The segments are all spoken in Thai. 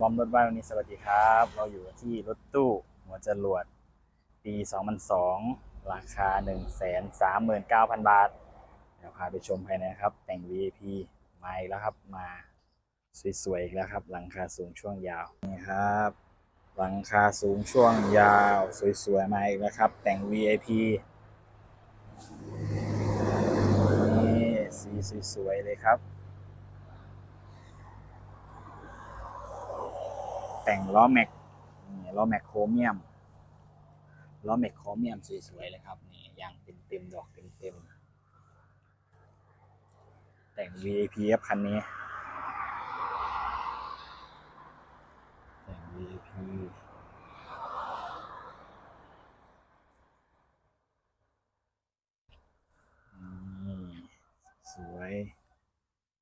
บอมรถบ้านวันนี้สวัสดีครับ เราอยู่ที่รถตู้หัวจรวด ปี 2002 ราคา 139,000 บาท เดี๋ยวพาไปชมภายในครับ แต่ง VIP มาอีกแล้วครับมาสวยๆอีกแล้วครับ หลังคาสูงช่วงยาวนี่ครับ หลังคาสูงช่วงยาว สวยๆมาอีกแล้วครับ แต่ง VIP นี่สีสวยๆเลยครับ แต่งล้อแม็กนี่ล้อแม็กโครเมียมล้อแม็กโครเมียมสวยๆเลยครับนี่ยางเต็มๆดอกเต็มๆแต่ง VIP ครับคันนี้แต่ง VIP นี่สวย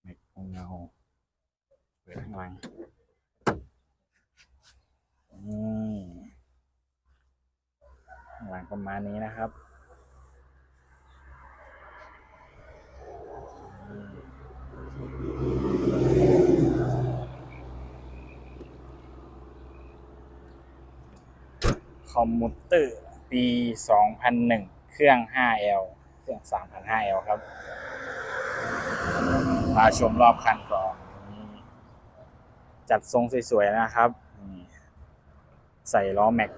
แม็กเงาเปิดข้างหลัง นี่ข้าง หลังประมาณนี้นะครับ คอมมูเตอร์ปี 2001 เครื่อง 5L เครื่อง 3,500L ครับ มาชมรอบคันก่อนจัดทรงสวยๆนะครับ ใส่ล้อแม็ก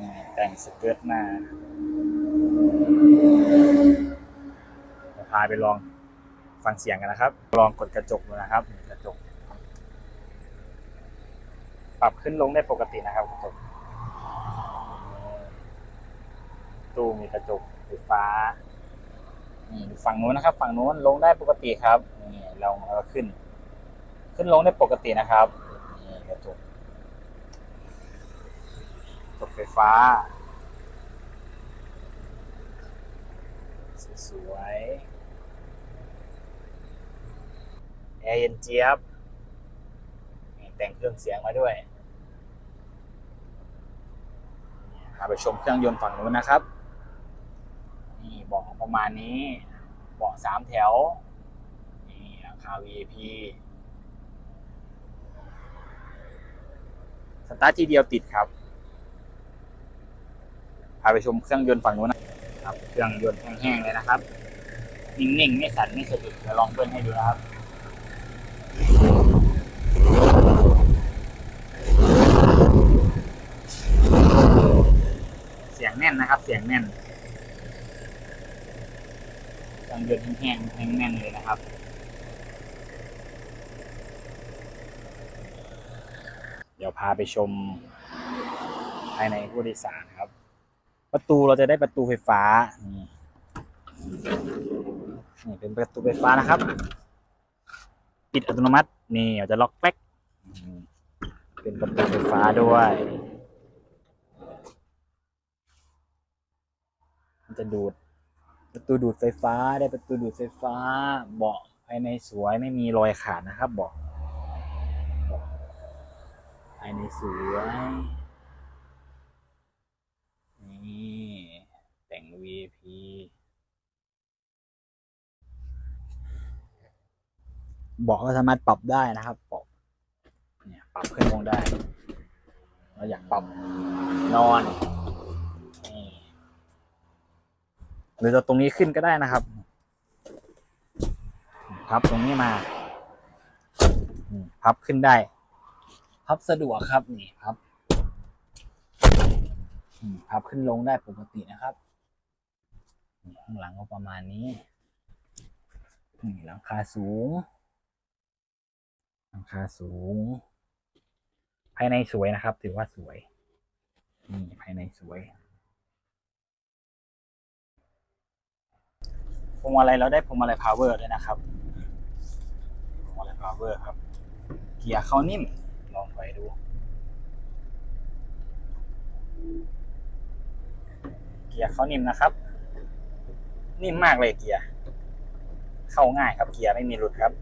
นี่ แต่งสเกิร์ตมาพาไปลองฟังเสียงกันนะครับ ลองกดกระจกดูนะครับกระจก ปรับขึ้นลงได้ปกตินะครับกระจก ตู้มีกระจกไฟฟ้าฝั่งนู้นนะครับ ฝั่งนู้นลงได้ปกติครับนี่ลงแล้วขึ้น ขึ้นลงได้ปกตินะครับ นี่กระจก กระจกไฟฟ้า สวยๆแอร์เย็นเจี๊ยบ แต่งเครื่องเสียงมาด้วยนี่พาไปชมเครื่องยนต์ฝั่งนู้นนะครับ นี่เบาะประมาณนี้เบาะสามแถว นี่ราคา VIP สตาร์ททีเดียวติดครับ พาไปชมเครื่องยนต์ฝั่งนู้นนะครับ เครื่องยนต์แห้งๆเลยนะครับ นิ่งๆ ไม่สั่นไม่สะดุดเดี๋ยวลองเบิ้ลให้ดูนะครับเสียงแน่นนะครับ เสียงแน่นเครื่องยนต์แห้งๆแห้งแน่นเลยนะครับเดี๋ยวพาไปชมภายในผู้โดยสารครับ ประตูเราจะได้ประตูไฟฟ้านี่นี่เป็นประตูไฟฟ้านะครับ ปิดอัตโนมัตินี่เราจะล็อกแป๊กเป็นประตูไฟฟ้าด้วยมันจะดูดประตูดูดไฟฟ้าได้ประตูดูดไฟฟ้า เบาะภายในสวยไม่มีรอยขาดนะครับเบาะเบาะภายในสวย นี่แต่ ง VIP เบาะก็สามารถปรับได้นะครับเบาะเนี่ยปรับขึ้นลงได้ เราอยากปรับนอนนี่หรือจะตรงนี้ขึ้นก็ได้นะครับพับตรงนี้มาพับขึ้นได้ พับสะดวกครับนี่พับพับขึ้นลงได้ปกตินะครับ ข้างหลังก็ประมาณนี้นี่หลังคาสูง หลังคาสูง ภายในสวยนะครับ ถือว่าสวย นี่ภายในสวยพวงมาลัยเราได้พวงมาลัยพาวเวอร์ด้วยนะครับพวงมาลัยพาวเวอร์ครับ เกียร์เข้านิ่ม ลองไปดู เกียร์เขานิ่มนะครับ นิ่มมากเลยเกียร์ เข้าง่ายครับเกียร์ไม่มีหลุดครับ